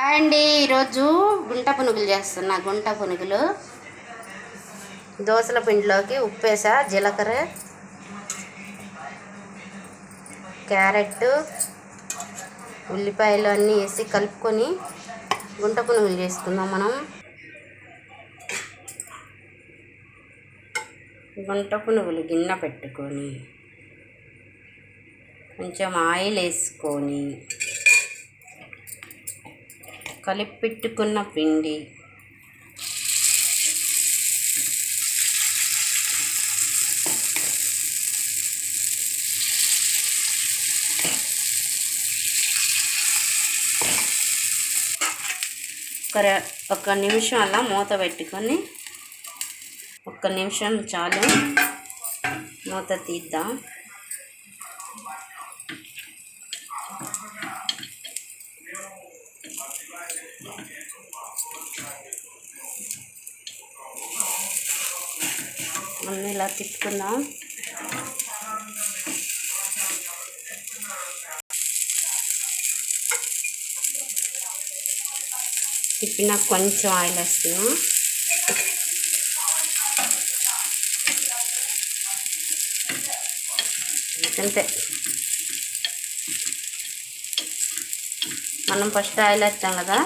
Hi అండి ఈరోజు గుంట పునుగులు చేస్తున్నా. గుంట పునుగులు. దోసల పిండిలోకి ఉప్పేసా జీలకర్ర క్యారెట్ ఉల్లిపాయలు అన్నీ వేసి కలుపుకొని గుంట పునుగులు చేసుకుందాం మనం. గుంట పునుగులు గిన్నె పెట్టుకొని కొంచెం ఆయిల్ వేసుకొని కలిపెట్టుకున్న పిండి. ఒక ర- ఒక నిమిషం అలా మూత పెట్టుకొని ఒక్క నిమిషం చాలు మూత తీద్దాం. అన్నీ ఇలా తిప్పుకుందాం. తిప్పిన కొంచెం ఆయిల్ వేస్తున్నా. అంతే. మనం ఫస్ట్ ఆయిల్ వేస్తాం కదా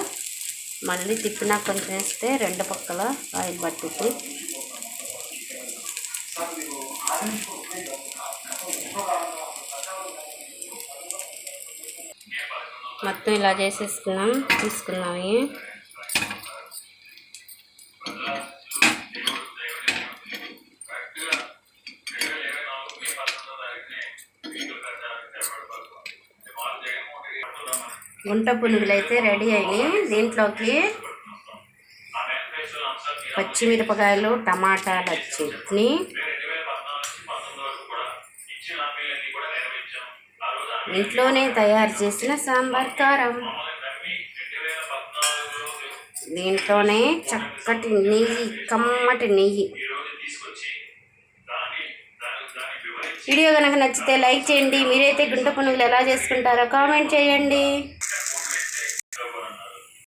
మళ్ళీ తిప్పినా కొంచెం వేస్తే రెండు పక్కల ఆయిల్ పట్టుద్ది. మొత్తం ఇలా చేసేసుకున్నాం తీసుకున్నాం గుంట పునుగులు అయితే రెడీ అయినాయి దీంట్లోకి పచ్చిమిరపకాయలు టమాటాలు చట్నీ ఇంట్లోనే తయారు చేసిన సాంబార్ కారం. దీంట్లోనే చక్కటి నెయ్యి కమ్మటి నెయ్యి. వీడియో కనుక నచ్చితే లైక్ చేయండి. మీరైతే గుంట పునుగులు ఎలా చేసుకుంటారో కామెంట్ చేయండి.